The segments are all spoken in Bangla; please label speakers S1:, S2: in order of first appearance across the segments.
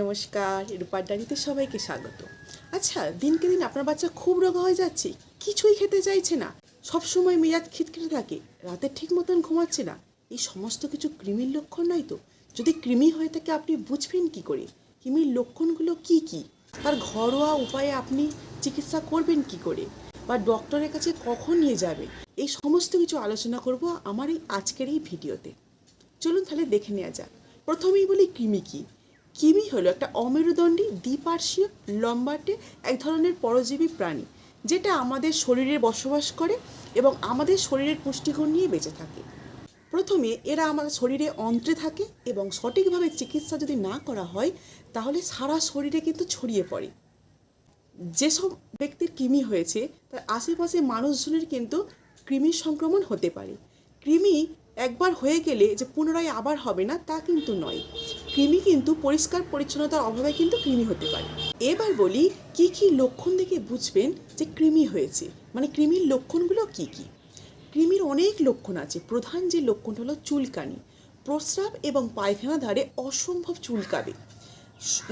S1: নমস্কার রূপার ডানিতে সবাইকে স্বাগত। আচ্ছা দিনকে দিন আপনার বাচ্চা খুব রোগা হয়ে যাচ্ছে, কিছুই খেতে চাইছে না। সব সময় মেজাজ খিটখিটে থাকে, রাতে ঠিক মতন ঘুমাচ্ছে না। এই সমস্ত কিছু কৃমির লক্ষণ নয় তো? যদি কৃমি হয়ে থাকে আপনি বুঝবেন কি করে? কৃমির লক্ষণগুলো কি কি? তার ঘরোয়া উপায়ে আপনি চিকিৎসা করবেন কি করে? বা ডক্টরের কাছে কখন নিয়ে যাবে? এই সমস্ত কিছু আলোচনা করব আমার এই আজকের এই ভিডিওতে। চলুন তাহলে দেখে নেওয়া যাক। প্রথমেই বলি কৃমি কি? কৃমি হলো একটা অমেরুদণ্ডী দ্বিপার্শ্বীয় লম্বাটে এক ধরনের পরজীবী প্রাণী, যেটা আমাদের শরীরে বসবাস করে এবং আমাদের শরীরের পুষ্টিগুণ নিয়ে বেঁচে থাকে। প্রথমে এরা আমাদের শরীরে অন্ত্রে থাকে এবং সঠিকভাবে চিকিৎসা যদি না করা হয়, তাহলে সারা শরীরে কিন্তু ছড়িয়ে পড়ে। যেসব ব্যক্তির কৃমি হয়েছে, তার আশেপাশে মানুষজনের কিন্তু কৃমির সংক্রমণ হতে পারে। কৃমি একবার হয়ে গেলে যে পুনরায় আবার হবে না, তা কিন্তু নয়। কৃমি কিন্তু পরিষ্কার পরিচ্ছন্নতার অভাবে কিন্তু কৃমি হতে পারে। এবার বলি, কি কি লক্ষণ দেখে বুঝবেন যে কৃমি হয়েছে? মানে কৃমির লক্ষণগুলো কি কি? কৃমির অনেক লক্ষণ আছে। প্রধান যে লক্ষণটা হলো চুলকানি। প্রস্রাব এবং পায়খানা ধারে অসম্ভব চুলকাবে।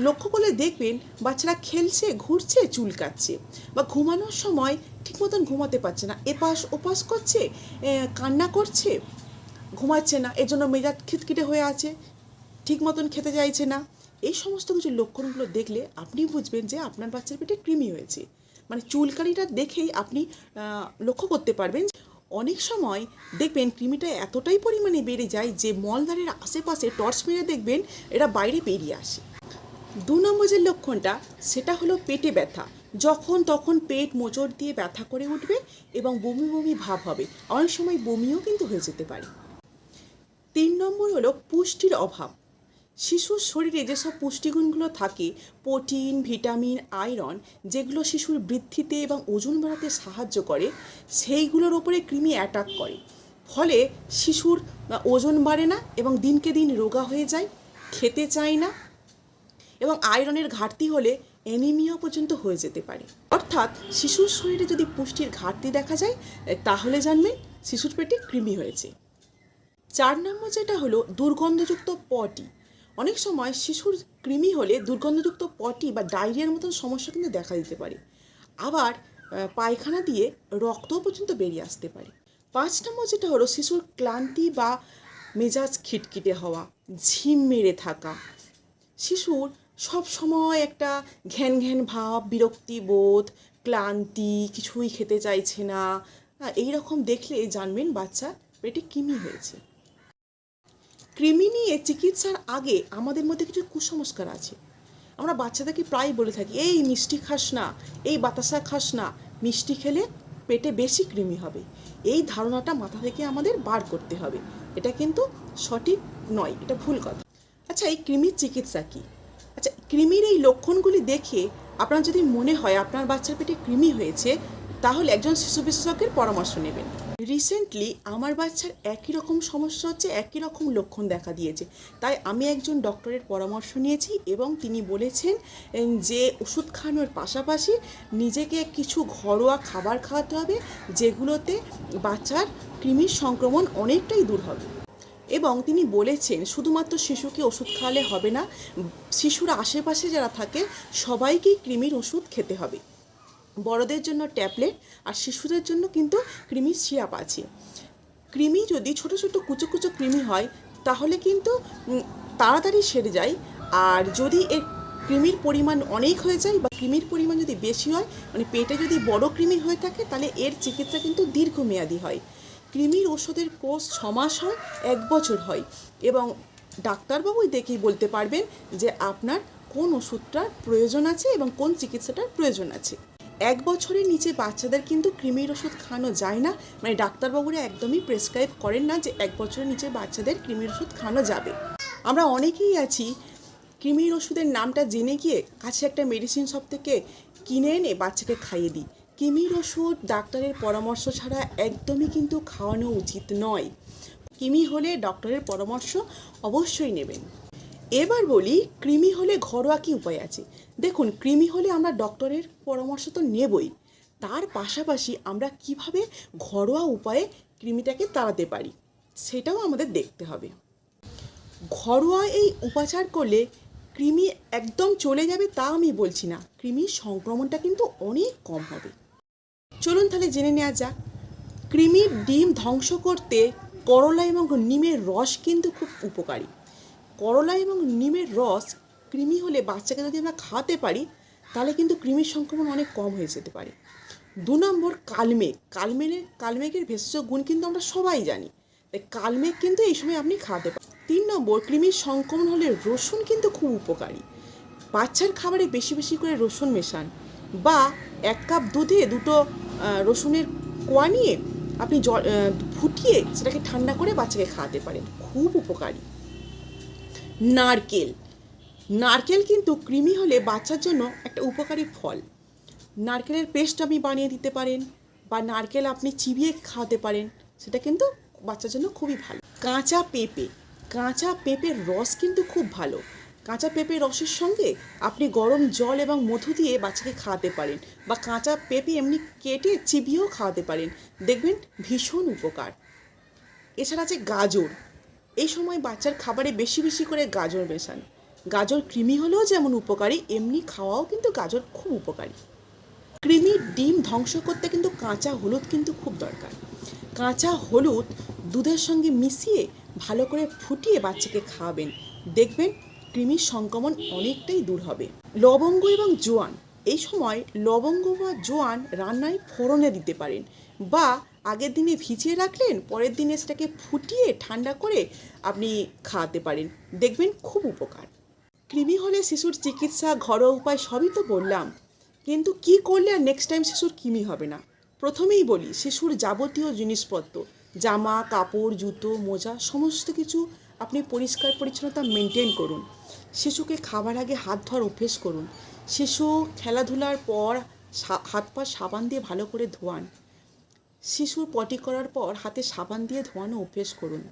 S1: লক্ষ্য করলে দেখবেন বাচ্চারা খেলছে, ঘুরছে, চুলকাচ্ছে বা ঘুমানোর সময় ঠিক মতন ঘুমাতে পারছে না। এপাশ ওপাশ করছে কান্না করছে, ঘুমাচ্ছে না। এর জন্য মেজাজ খিটখিটে হয়ে আছে ঠিক মতন খেতে চাইছে না। এই সমস্ত কিছু লক্ষণগুলো দেখলে আপনি বুঝবেন যে আপনার বাচ্চার পেটে কৃমি হয়েছে। মানে চুলকানিটা দেখেই আপনি লক্ষ্য করতে পারবেন অনেক সময় দেখবেন কৃমিটা এতটাই পরিমাণে বেড়ে যায় যে মলদ্বারের আশেপাশে টর্চ মেরে দেখবেন এরা বাইরে বেরিয়ে আসে। দু নম্বর যে লক্ষণটা, সেটা হলো পেটে ব্যথা। যখন তখন পেট মোচড় দিয়ে ব্যথা করে উঠবে এবং বমি বমি ভাব হবে। অনেক সময় বমিও কিন্তু হয়ে যেতে পারে। তিন নম্বর হলো পুষ্টির অভাব। শিশুর শরীরে যেসব পুষ্টিগুণগুলো থাকে, প্রোটিন, ভিটামিন, আয়রন, যেগুলো শিশুর বৃদ্ধিতে এবং ওজন বাড়াতে সাহায্য করে, সেইগুলোর ওপরে কৃমি অ্যাটাক করে। ফলে শিশুর ওজন বাড়ে না এবং দিনকে দিন রোগা হয়ে যায়, খেতে চায় না এবং আয়রনের ঘাটতি হলে অ্যানিমিয়া পর্যন্ত হয়ে যেতে পারে। অর্থাৎ শিশুর শরীরে যদি পুষ্টির ঘাটতি দেখা যায়, তাহলে জানবেন শিশুর পেটে কৃমি হয়েছে। চার নম্বর যেটা হলো দুর্গন্ধযুক্ত পটি অনেক সময় শিশুর কৃমি হলে দুর্গন্ধযুক্ত পটি বা ডায়রিয়ার মতন সমস্যা কিন্তু দেখা দিতে পারে। আবার পায়খানা দিয়ে রক্তও পর্যন্ত বেরিয়ে আসতে পারে। পাঁচ নম্বর যেটা হলো শিশুর ক্লান্তি বা মেজাজ খিটখিটে হওয়া, ঝিম মেরে থাকা। শিশুর সব সময় একটা ঘ্যান ঘ্যান ভাব, বিরক্তি বোধ, ক্লান্তি, কিছুই খেতে চাইছে না। এই রকম দেখলে জানবেন বাচ্চা পেটে কৃমি হয়েছে। কৃমি নিয়ে চিকিৎসার আগে আমাদের মধ্যে কিছু কুসংস্কার আছে। আমরা বাচ্চাদেরকে প্রায় বলে থাকি, এই মিষ্টি খাস না, এই বাতাসা খাস না, মিষ্টি খেলে পেটে বেশি কৃমি হবে। এই ধারণাটা মাথা থেকে আমাদের বার করতে হবে। এটা কিন্তু সঠিক নয়, এটা ভুল কথা। আচ্ছা এই কৃমির চিকিৎসা কী? আচ্ছা কৃমির এই লক্ষণগুলি দেখে আপনার যদি মনে হয় আপনার বাচ্চার পেটে কৃমি হয়েছে তাহলে একজন শিশু বিশেষজ্ঞের পরামর্শ নেবেন। রিসেন্টলি আমার বাচ্চার একই রকম সমস্যা হচ্ছে, একই রকম লক্ষণ দেখা দিয়েছে। তাই আমি একজন ডক্টরের পরামর্শ নিয়েছি এবং তিনি বলেছেন যে ওষুধ খাওয়ানোর পাশাপাশি নিজেকে কিছু ঘরোয়া খাবার খাওয়াতে হবে, যেগুলোতে বাচ্চার কৃমির সংক্রমণ অনেকটাই দূর হবে। এবং তিনি বলেছেন, শুধুমাত্র শিশুকে ওষুধ খাওয়ালে হবে না, শিশুর আশেপাশে যারা থাকে, সবাইকেই কৃমির ওষুধ খেতে হবে। বড়দের জন্য ট্যাবলেট আর শিশুদের জন্য কিন্তু কৃমির সিরাপ আছে। কৃমি যদি ছোট ছোট কুচো কুচো কৃমি হয়, তাহলে কিন্তু তাড়াতাড়ি সেরে যায়। আর যদি এর কৃমির পরিমাণ অনেক হয়ে যায় বা কৃমির পরিমাণ যদি বেশি হয় মানে পেটে যদি বড় কৃমি হয়ে থাকে, তাহলে এর চিকিৎসা কিন্তু দীর্ঘমেয়াদী হয়। কৃমির ওষুধের কোর্স ছ মাস হয়, এক বছর হয়। এবং ডাক্তারবাবুই দেখেই বলতে পারবেন যে আপনার কোন ওষুধটার প্রয়োজন আছে এবং কোন চিকিৎসাটার প্রয়োজন আছে। এক বছরের নিচে বাচ্চাদের কিন্তু কৃমির ওষুধ খাওয়ানো যায় না। মানে ডাক্তারবাবুরা একদমই প্রেসক্রাইব করেন না যে এক বছরের নিচে বাচ্চাদের কৃমির ওষুধ খাওয়ানো যাবে। আমরা অনেকেই আছি কৃমির ওষুধের নামটা জেনে গিয়ে কাছে একটা মেডিসিন শপ থেকে কিনে এনে বাচ্চাকে খাইয়ে দিই। কৃমির ওষুধ ডাক্তারের পরামর্শ ছাড়া একদমই কিন্তু খাওয়ানো উচিত নয়। কৃমি হলে ডক্টরের পরামর্শ অবশ্যই নেবেন। এবার বলি, কৃমি হলে ঘরোয়া কী উপায় আছে? দেখুন, কৃমি হলে আমরা ডক্টরের পরামর্শ তো নেবই। তার পাশাপাশি আমরা কীভাবে ঘরোয়া উপায়ে কৃমিটাকে তাড়াতে পারি, সেটাও আমাদের দেখতে হবে। ঘরোয়া এই উপাচার করলে কৃমি একদম চলে যাবে তা আমি বলছি না। কৃমির সংক্রমণটা কিন্তু অনেক কম হবে। চলুন তাহলে জেনে নেওয়া যাক। কৃমির ডিম ধ্বংস করতে করলা এবং নিমের রস কিন্তু খুব উপকারী। করলা এবং নিমের রস কৃমি হলে বাচ্চাকে যদি আমরা খাওয়াতে পারি, তাহলে কিন্তু কৃমির সংক্রমণ অনেক কম হয়ে যেতে পারে। দু নম্বর কালমেঘ। কালমেঘের কালমেঘের ভেষজ গুণ কিন্তু আমরা সবাই জানি। তাই কালমেঘ কিন্তু এই সময় আপনি খাওয়াতে পারেন তিন নম্বর, কৃমির সংক্রমণ হলে রসুন কিন্তু খুব উপকারী। বাচ্চার খাবারে বেশি বেশি করে রসুন মেশান বা এক কাপ দুধে দুটো রসুনের কোয়া নিয়ে আপনি জল ফুটিয়ে সেটাকে ঠান্ডা করে বাচ্চাকে খাওয়াতে পারেন। খুব উপকারী। নারকেল। নারকেল কিন্তু কৃমি হলে বাচ্চার জন্য একটা উপকারী ফল। নারকেলের পেস্ট আপনি বানিয়ে দিতে পারেন বা নারকেল আপনি চিবিয়ে খাওয়াতে পারেন, সেটা কিন্তু বাচ্চার জন্য খুবই ভালো। কাঁচা পেঁপে। কাঁচা পেঁপের রস কিন্তু খুব ভালো। কাঁচা পেঁপের রসের সঙ্গে আপনি গরম জল এবং মধু দিয়ে বাচ্চাকে খাওয়াতে পারেন বা কাঁচা পেঁপে এমনি কেটে চিবিয়েও খাওয়াতে পারেন। দেখবেন ভীষণ উপকার। এছাড়া আছে গাজর। এই সময় বাচ্চার খাবারে বেশি বেশি করে গাজর মেশান। গাজর কৃমি হলেও যেমন উপকারী, এমনি খাওয়াও কিন্তু গাজর খুব উপকারী। কৃমির ডিম ধ্বংস করতে কিন্তু কাঁচা হলুদ কিন্তু খুব দরকার। কাঁচা হলুদ দুধের সঙ্গে মিশিয়ে ভালো করে ফুটিয়ে বাচ্চাকে খাওয়াবেন। দেখবেন কৃমির সংক্রমণ অনেকটাই দূর হবে। লবঙ্গ এবং জোয়ান, এই সময় লবঙ্গ বা জোয়ান রান্নায় ফোড়নে দিতে পারেন বা আগের দিনে ভিজিয়ে রাখলেন, পরের দিনে সেটাকে ফুটিয়ে ঠান্ডা করে আপনি খাওয়াতে পারেন। দেখবেন খুব উপকার। কৃমি হলে শিশুর চিকিৎসা, ঘরোয়া উপায় সবই তো বললাম। কিন্তু কি করলে আর নেক্সট টাইম শিশুর কৃমি হবে না? প্রথমেই বলি, শিশুর যাবতীয় জিনিসপত্র, জামা, কাপড়, জুতো, মোজা, সমস্ত কিছু আপনি পরিষ্কার পরিচ্ছন্নতা মেনটেন করুন। শিশুকে খাবার আগে হাত ধোয়ার অভ্যেস করুন। শিশু খেলাধুলার পর হাত পা সাবান দিয়ে ভালো করে ধোয়ান। শিশুর পটি করার পর হাতে সাবান দিয়ে ধোয়ানো অভ্যেস করুন।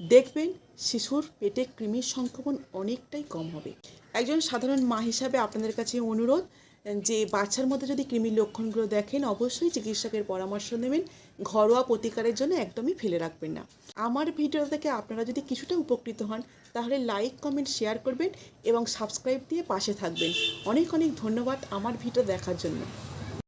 S1: দেখবেন শিশুর পেটে কৃমির সংক্রমণ অনেকটাই কম হবে। একজন সাধারণ মা হিসাবে আপনাদের কাছে অনুরোধ যে বাচ্চার মধ্যে যদি কৃমির লক্ষণগুলো দেখেন, অবশ্যই চিকিৎসকের পরামর্শ নেবেন। ঘরোয়া প্রতিকারের জন্য একদমই ফেলে রাখবেন না। আমার ভিডিও থেকে আপনারা যদি কিছুটা উপকৃত হন, তাহলে লাইক, কমেন্ট, শেয়ার করবেন এবং সাবস্ক্রাইব দিয়ে পাশে থাকবেন। অনেক অনেক ধন্যবাদ আমার ভিডিও দেখার জন্য।